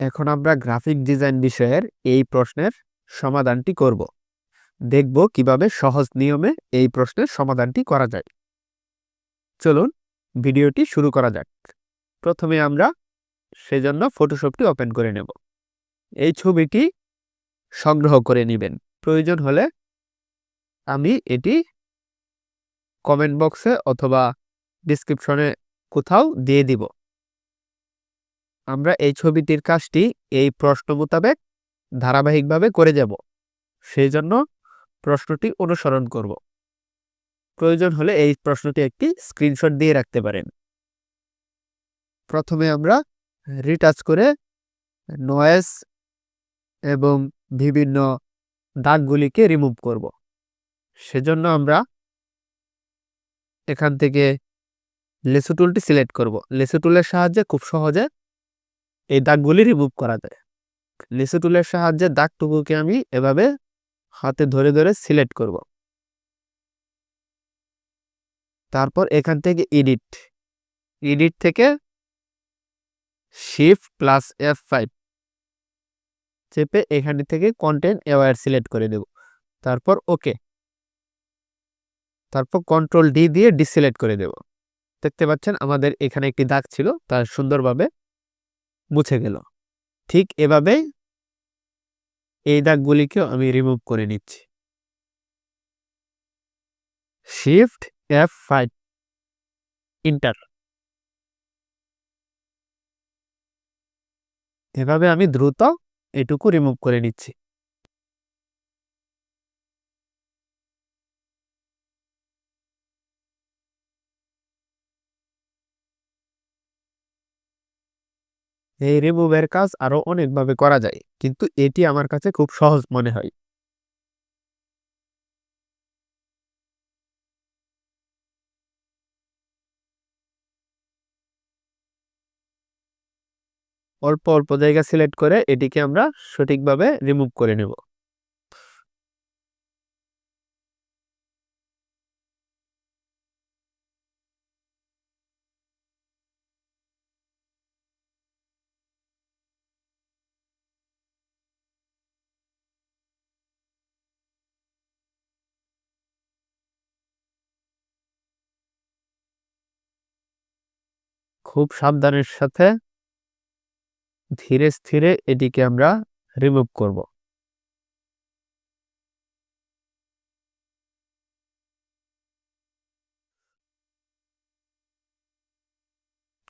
এখন আমরা graphic design বিষয়ের এই প্রশ্নের সমাধানটি করব। দেখব কীভাবে সহজ নিয়মে এই প্রশ্নের সমাধানটি করা যায়। চলুন, ভিডিওটি শুরু করা যাক। প্রথমে আমরা সেজন্য ফটোশপটি ওপেন করে নেব। এই ছবিটি সংগ্রহ করে নেবেন। প্রয়োজন হলে আমি এটি কমেন্ট বক্সে অথবা ডিসক্রিপশনে কোথাও দিয়ে দিব। আমরা এই ছবিটির কাজটি এই প্রশ্ন মোতাবেক ধারাবাহিকভাবে করে যাব। সেই জন্য প্রশ্নটি অনুসরণ করব। প্রয়োজন হলে এই প্রশ্নটি একটি স্ক্রিনশট দিয়ে রাখতে পারেন। প্রথমে আমরা রিটাচ করে নয়েস এবং বিভিন্ন দাগগুলিকে রিমুভ করব। সেজন্য আমরা এখান থেকে লেসু টুলটি সিলেক্ট করব। লেসু টুলের সাহায্যে খুব সহজে এই দাগগুলি রিমুভ করা যায়। লেসু টুলের সাহায্যে দাগটুকুকে আমি এভাবে হাতে ধরে ধরে সিলেক্ট করব। তারপর এখান থেকে এডিট এডিট থেকে শিফট প্লাস এফ ফাইভ চেপে এখান থেকে কন্টেন্ট এওয়ার সিলেক্ট করে দেব তারপর ওকে তারপর কন্ট্রোল ডি দিয়ে ডিসিলেক্ট করে দেব। দেখতে পাচ্ছেন আমাদের এখানে একটি দাগ ছিল, তা সুন্দরভাবে মুছে গেল। ঠিক এভাবে এই দাগগুলিকেও আমি রিমুভ করে নিচ্ছি। শিফট এফ ফাইভ ইন্টার এভাবে আমি দ্রুত এটুকু রিমুভ করে নিচ্ছি। এই রিমুভের কাজ আরও অনেকভাবে করা যায়। কিন্তু এটি আমার কাছে খুব সহজ মনে হয়। অল্প অল্প জায়গা সিলেক্ট করে এটিকে আমরা সঠিকভাবে রিমুভ করে নেব। খুব সাবধানের সাথে ধীরে স্থিরে এটিকে আমরা রিমুভ করব।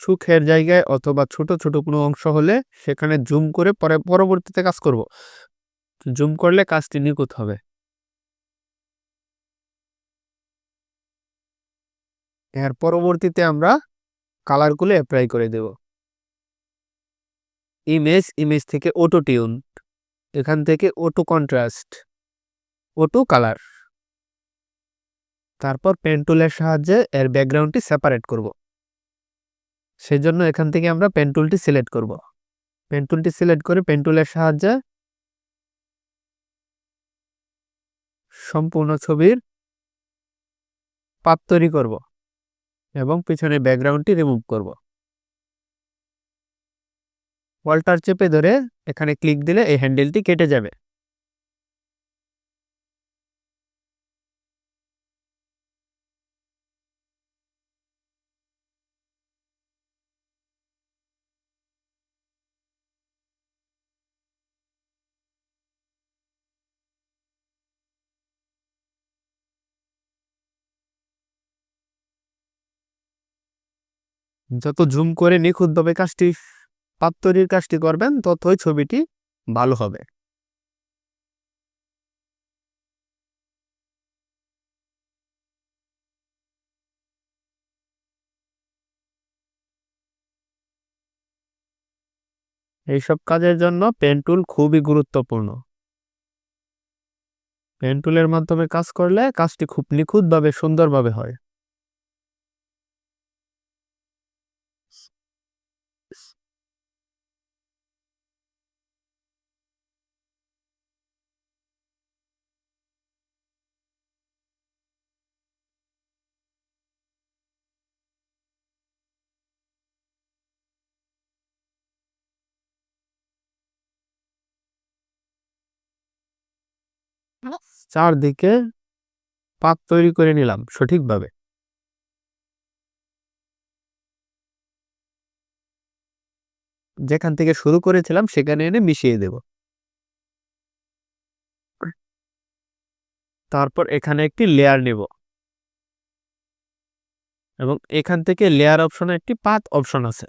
সুখের জায়গায় অথবা ছোট ছোট কোনো অংশ হলে সেখানে জুম করে পরে পরবর্তীতে কাজ করব। জুম করলে কাজটি নিখুঁত হবে। এর পরবর্তীতে আমরা কালারগুলো অ্যাপ্লাই করে দেব। ইমেজ ইমেজ থেকে অটো টিউন এখান থেকে অটো কন্ট্রাস্ট অটো কালার তারপর পেন্টুলের সাহায্যে এর ব্যাকগ্রাউন্ডটি সেপারেট করব। সেজন্য এখান থেকে আমরা পেন্টুলটি সিলেক্ট করব। পেন্টুলটি সিলেক্ট করে পেন্টুলের সাহায্যে সম্পূর্ণ ছবির পাত তৈরি করব। এবং পিছনে ব্যাকগ্রাউন্ডটি রিমুভ করব। ওয়াল্টার চেপে ধরে এখানে ক্লিক দিলে এই হ্যান্ডেলটি কেটে যাবে। যত জুম করে নিখুঁতভাবে কাজটি পাত তৈরির কাজটি করবেন, ততই ছবিটি ভালো হবে। এইসব কাজের জন্য পেন টুল খুবই গুরুত্বপূর্ণ। পেন টুলের মাধ্যমে কাজ করলে কাজটি খুব নিখুঁতভাবে সুন্দরভাবে হয়। চারদিকে পাত তৈরি করে নিলাম সঠিকভাবে। যেখান থেকে শুরু করেছিলাম সেখানে এনে মিশিয়ে দেব। তারপর এখানে একটি লেয়ার নেব। এবং এখান থেকে লেয়ার অপশনে একটি পাত অপশন আছে।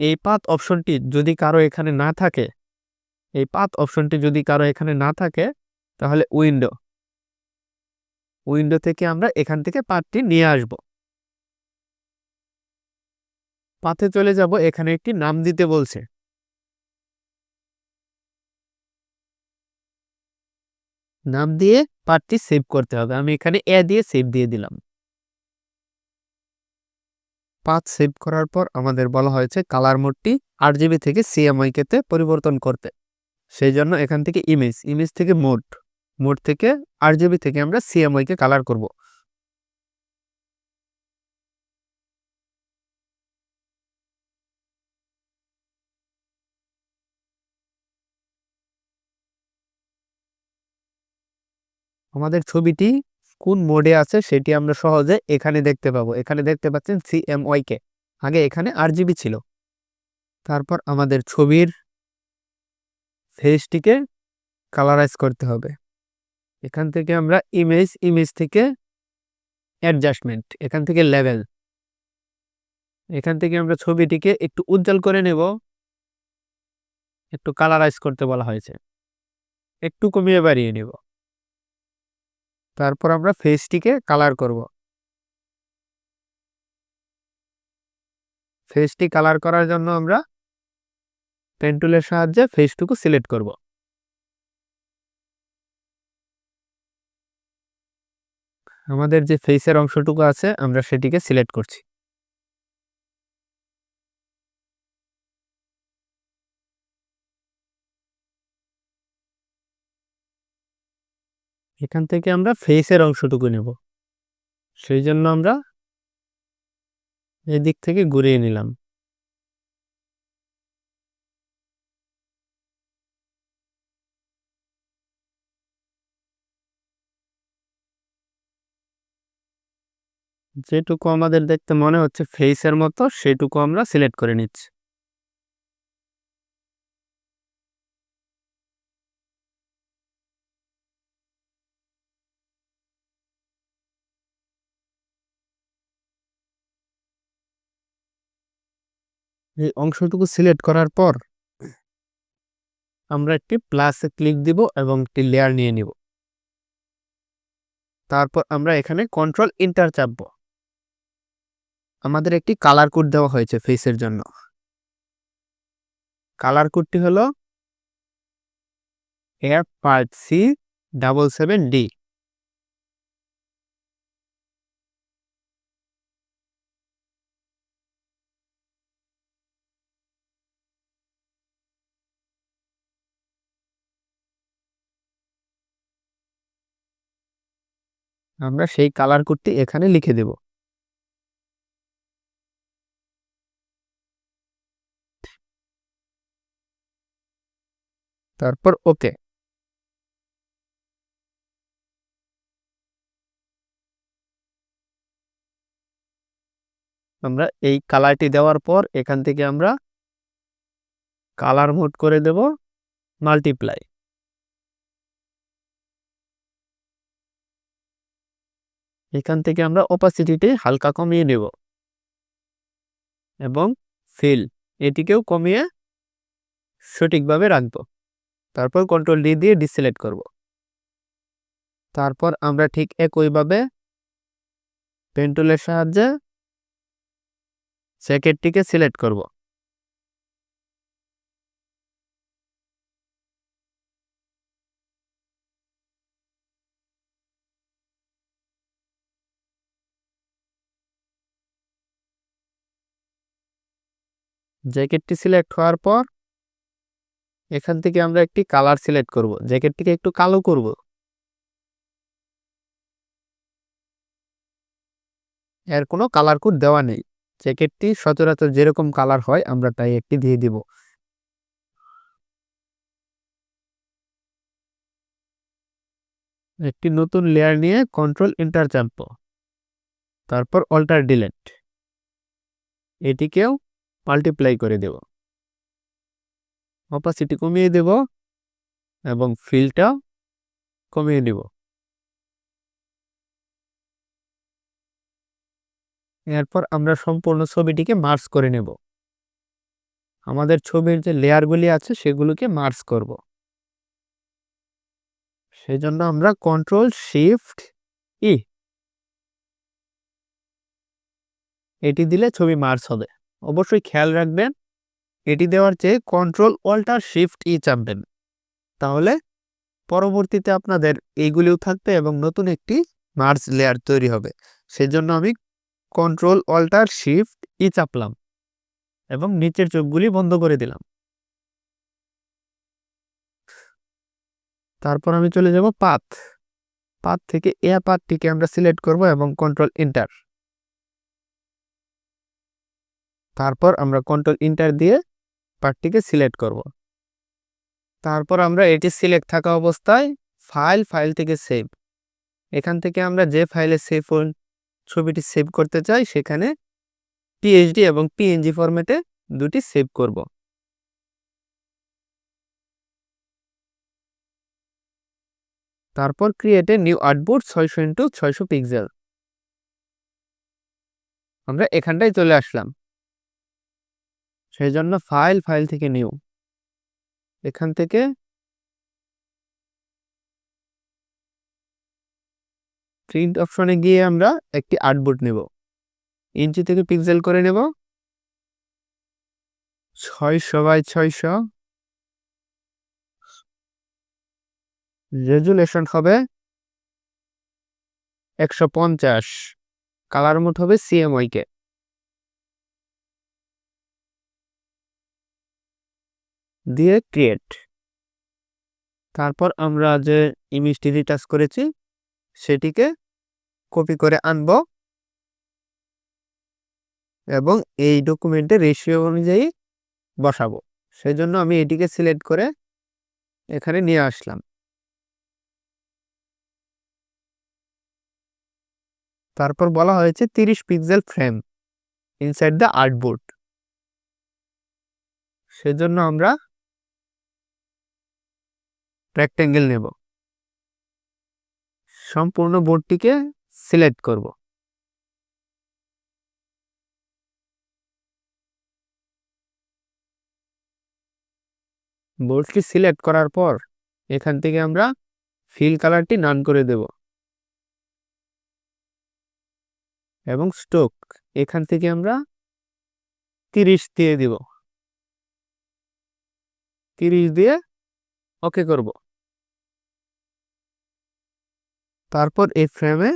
এই পাত অপশনটি যদি কারও এখানে না থাকে এই পাত অপশনটি যদি কারও এখানে না থাকে, তাহলে উইন্ডো উইন্ডো থেকে আমরা এখান থেকে পাতটি নিয়ে আসব। পাতে চলে যাব, এখানে একটি নাম দিতে বলছে। নাম দিয়ে পার্টটি সেভ করতে হবে। আমি এখানে এ দিয়ে সেভ দিয়ে দিলাম। পাথ সেভ করার পর আমাদের বলা হয়েছে কালার মোডটি আট জিবি থেকে সিএমআই কেতে পরিবর্তন করতে। সেই জন্য এখান থেকে ইমেজ ইমেজ থেকে মোড মোড থেকে আট জিবি থেকে আমরা সিএমআই কে কালার করব। আমাদের ছবিটি কোন মোডে আছে সেটি আমরা সহজে এখানে দেখতে পাবো। এখানে দেখতে পাচ্ছেন সিএমওয়াই কে। আগে এখানে আর জিবি ছিল। তারপর আমাদের ছবির ফেসটিকে কালারাইজ করতে হবে। এখান থেকে আমরা ইমেজ ইমেজ থেকে অ্যাডজাস্টমেন্ট এখান থেকে লেভেল এখান থেকে আমরা ছবিটিকে একটু উজ্জ্বল করে নেব। একটু কালারাইজ করতে বলা হয়েছে। একটু কমিয়ে বাড়িয়ে নেব। তারপর আমরা ফেসটিকে কালার করব। ফেসটি কালার করার জন্য আমরা পেন্টুলের সাহায্যে ফেসটুকু সিলেক্ট করব। আমাদের যে ফেসের অংশটুকু আছে, আমরা সেটিকে সিলেক্ট করছি। এখান থেকে আমরা ফেসের অংশটুকু নেব। সেই জন্য আমরা এই দিক থেকে ঘুরিয়ে নিলাম। যেটুকু আমাদের দেখতে মনে হচ্ছে ফেসের মতো, সেটুকু আমরা সিলেক্ট করে নিচ্ছি। এই অংশটুকু সিলেক্ট করার পর আমরা একটি প্লাসে ক্লিক দিব এবং একটি লেয়ার নিয়ে নিব। তারপর আমরা এখানে কন্ট্রোল ইন্টার চাপবো। আমাদের একটি কালার কোড দেওয়া হয়েছে ফেসের জন্য। কালার কোডটি হলো F five C double seven D আমরা সেই কালার কোডটি এখানে লিখে দেব। তারপর ওকে। আমরা এই কালারটি দেওয়ার পর এখান থেকে আমরা কালার মোড করে দেব মাল্টিপ্লাই। এখান থেকে আমরা অপাসিটিটি হালকা কমিয়ে নেব। এবং ফিল এটিকেও কমিয়ে সঠিকভাবে রাখব। তারপর কন্ট্রোল ডি দিয়ে ডিসিলেক্ট করব। তারপর আমরা ঠিক একইভাবে পেন্টুলের সাহায্যে জ্যাকেটটিকে সিলেক্ট করব। জ্যাকেটটি সিলেক্ট হওয়ার পর এখান থেকে আমরা একটি কালার সিলেক্ট করব জ্যাকেটটিকে একটু কালো করব। এর কোনো কালার কোড দেওয়া নেই। জ্যাকেটটি সচরাচর যেরকম কালার হয়, আমরা তাই একটি দিয়ে দিব। একটি নতুন লেয়ার নিয়ে কন্ট্রোল এন্টার চাপব। তারপর অল্টার ডিলেট এটিকেও মাল্টিপ্লাই করে দেব। অপাসিটি কমিয়ে দেব এবং ফিলটা কমিয়ে দেব এরপর আমরা সম্পূর্ণ ছবিটিকে মার্চ করে নেব। আমাদের ছবির যে লেয়ারগুলি আছে সেগুলোকে মার্চ করব। সেই জন্য আমরা কন্ট্রোল শিফট ই এটি দিলে ছবি মার্চ হবে। অবশ্যই খেয়াল রাখবেন এটি দেওয়ার চেয়ে কন্ট্রোল অল্টার শিফট ই চাপবেন। তাহলে পরবর্তীতে আপনাদের এইগুলিও থাকবে এবং নতুন একটি মার্চ লেয়ার তৈরি হবে। সেজন্য আমি কন্ট্রোল অল্টার শিফট ই চাপলাম এবং নিচের চোখগুলি বন্ধ করে দিলাম। তারপর আমি চলে যাব পাথ পাথ থেকে এ পাথটিকে আমরা সিলেক্ট করব এবং কন্ট্রোল ইন্টার তারপর আমরা কন্ট্রোল ইন্টার দিয়ে পার্টটিকে সিলেক্ট করব। তারপর আমরা এটি সিলেক্ট থাকা অবস্থায় ফাইল ফাইল থেকে সেভ। এখান থেকে আমরা যে ফাইলে সেভ ছবিটি সেভ করতে চাই, সেখানে পিএইচডি এবং পিএনজি ফরম্যাটে দুটি সেভ করব। তারপর ক্রিয়েটে নিউ আর্টবোর্ড ছয়শো ইন্টু ছয়শো পিক্সেল আমরা এখানটায় চলে আসলাম। সেই জন্য ফাইল ফাইল থেকে নিউ। এখান থেকে প্রিন্ট অপশনে গিয়ে আমরা একটি আর্টবোর্ড নেব। ইঞ্চি থেকে পিক্সেল করে নেব। ছয়শো বাই ছয়শো। রেজুলেশন হবে একশো পঞ্চাশ। কালার মোট হবে সিএমওয়াইকে দিয়ে ক্রিয়েট তারপর আমরা যে ইমেজটি রিটাচ করেছি, সেটিকে কপি করে আনব। এবং এই ডকুমেন্টে রেশিও অনুযায়ী বসাবো। সেই জন্য আমি এটিকে সিলেক্ট করে এখানে নিয়ে আসলাম। তারপর বলা হয়েছে তিরিশ pixel frame inside the artboard সেজন্য আমরা রেক্টেঙ্গেল নেব। সম্পূর্ণ বোর্ডটিকে সিলেক্ট করব। বোর্ডটি সিলেক্ট করার পর এখান থেকে আমরা ফিল কালারটি নান করে দেব। এবং স্টোক এখান থেকে আমরা তিরিশ দিয়ে দিব। তিরিশ দিয়ে ওকে করব। তারপর এই ফ্রেমে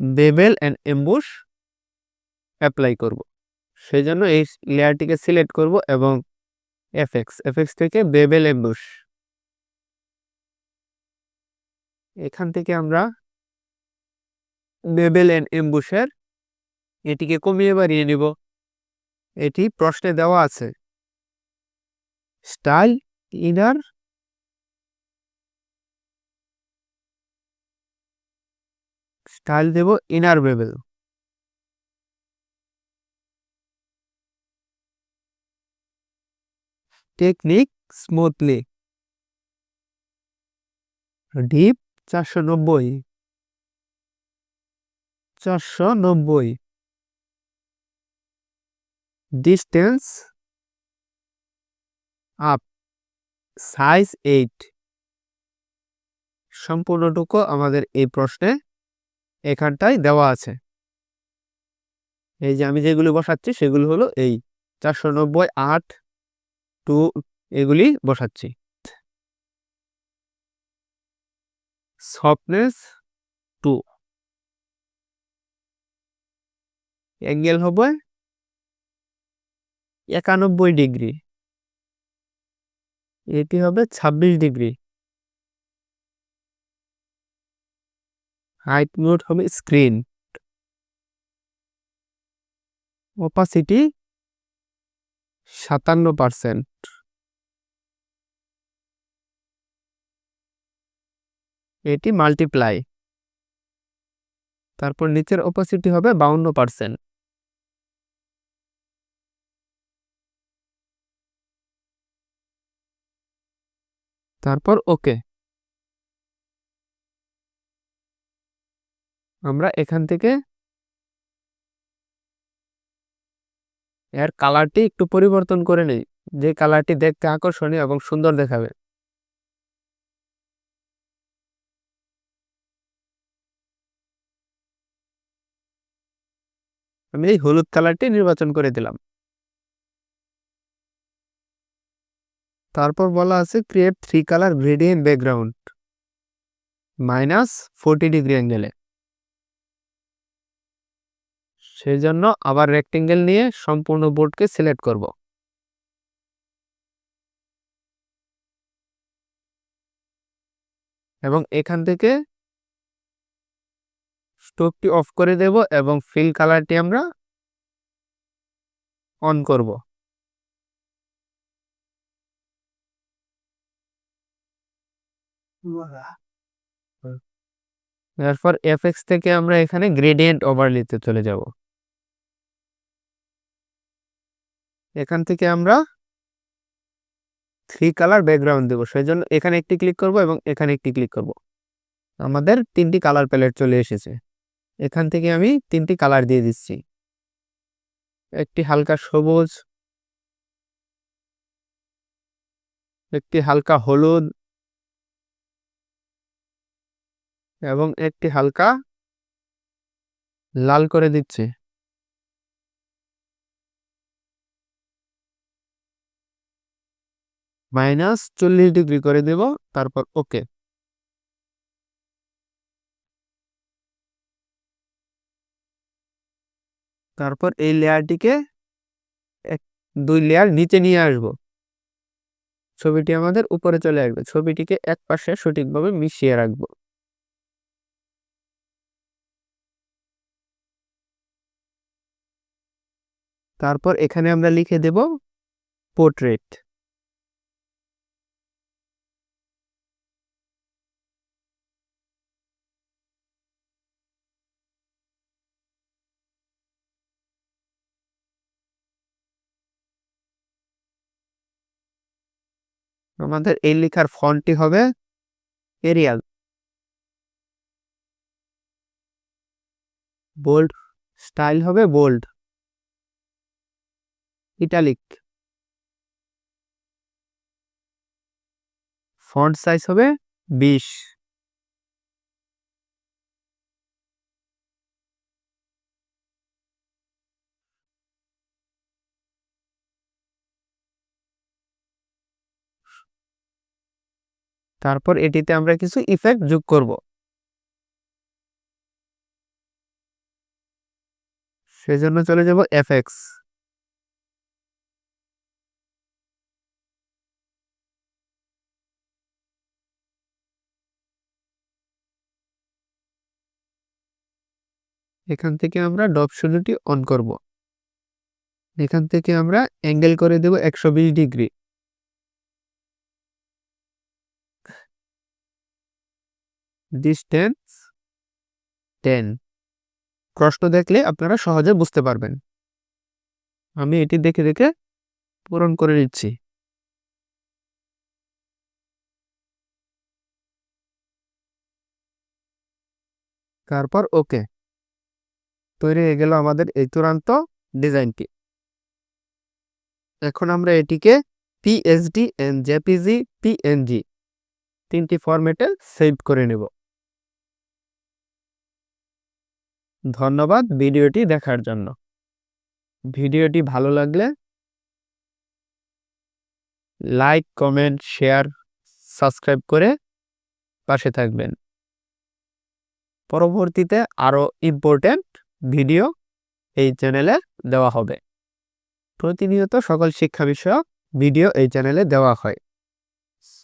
বেবেল অ্যান্ড এম্বুশ অ্যাপ্লাই করব। সেই জন্য এই লেয়ারটিকে সিলেক্ট করব এবং এফএক্স এফএক্স থেকে বেবেল এম্বুশ এখান থেকে আমরা বেবেল অ্যান্ড এম্বুশের এটিকে কমিয়ে বাড়িয়ে নিব। এটি প্রশ্নে দেওয়া আছে। স্টাইল ইনার স্টাইল দেব inner bevel technique smoothly deep চারশো নব্বই। চারশো নব্বই। ডিস্টেন্স আপ সাইজ এইট সম্পূর্ণটুকু আমাদের এই প্রশ্নে এখানটায় দেওয়া আছে। এই যে আমি যেগুলি বসাচ্ছি সেগুলো হলো এই চারশো নব্বই আট টু এগুলি বসাচ্ছি। Softness two. অ্যাঙ্গেল হবে একানব্বই ডিগ্রি। এটি হবে ছাব্বিশ ডিগ্রি। হাইট মোড হবে স্ক্রিন। ওপাসিটি সাতান্ন পার্সেন্ট। এটি মাল্টিপ্লাই তারপর নিচের অপোসিটি হবে বাউন্ন পার্সেন্ট। তারপর ওকে আমরা এখান থেকে এর কালারটি একটু পরিবর্তন করে নেই। যে কালারটি দেখতে আকর্ষণীয় এবং সুন্দর দেখাবে। আমি এই হলুদ কালারটি নির্বাচন করে দিলাম। তারপর বলা আছে create three colour gradient background minus forty degree অ্যাঙ্গেলে সেই জন্য আবার রেক্টেঙ্গেল নিয়ে সম্পূর্ণ বোর্ডকে সিলেক্ট করব। এবং এখান থেকে স্টোভটি অফ করে দেব এবং ফিল কালারটি আমরা অন করব। এরপর এফএক্স থেকে আমরা এখানে গ্রেডিয়েন্ট ওভার ওভারলিতে চলে যাব। এখান থেকে আমরা থ্রি কালার ব্যাকগ্রাউন্ড দেবো। সেই জন্য এখানে একটি ক্লিক করব এবং এখানে একটি ক্লিক করব। আমাদের তিনটি কালার প্যালেট চলে এসেছে। এখান থেকে আমি তিনটি কালার দিয়ে দিচ্ছি। একটি হালকা সবুজ, একটি হালকা হলুদ এবং একটি হালকা লাল করে দিচ্ছি। মাইনাস চল্লিশ ডিগ্রি করে দেব, তারপর ওকে। তারপর এই লেয়ারটিকে এক, দুই লেয়ার নিচে নিয়ে আসব। ছবিটি আমাদের উপরে চলে আসবে। ছবিটিকে এক পাশে সঠিকভাবে মিশিয়ে রাখব। তারপর এখানে আমরা লিখে দেব, পোর্ট্রেট। আমাদের এই লেখার ফন্টটি হবে এরিয়াল বোল্ড স্টাইল হবে বোল্ড ইটালিক ফন্ট সাইজ হবে বিশ। তারপর এটিতে আমরা কিছু ইফেক্ট যোগ করব। সেজন্য চলে যাব এফএক্স এখান থেকে আমরা ডপ শুরুটি অন করব। এখান থেকে আমরা অ্যাঙ্গেল করে দেব একশো বিশ ডিগ্রি। ডিস্টেন্স টেন প্রশ্ন দেখলে আপনারা সহজে বুঝতে পারবেন। আমি এটি দেখে দেখে পূরণ করে দিচ্ছি তারপর ওকে তৈরি হয়ে গেল আমাদের এই চূড়ান্ত ডিজাইনটি। এখন আমরা এটিকে পিএসডি এন জেপিজি পিএনজি তিনটি ফরম্যাটে সেভ করে নেব। ধন্যবাদ ভিডিওটি দেখার জন্য। ভিডিওটি ভালো লাগলে লাইক, কমেন্ট, শেয়ার, সাবস্ক্রাইব করে পাশে থাকবেন। পরবর্তীতে আরও ইম্পর্ট্যান্ট ভিডিও এই চ্যানেলে দেওয়া হবে। প্রতিনিয়ত সকল শিক্ষা বিষয়ক ভিডিও এই চ্যানেলে দেওয়া হয়।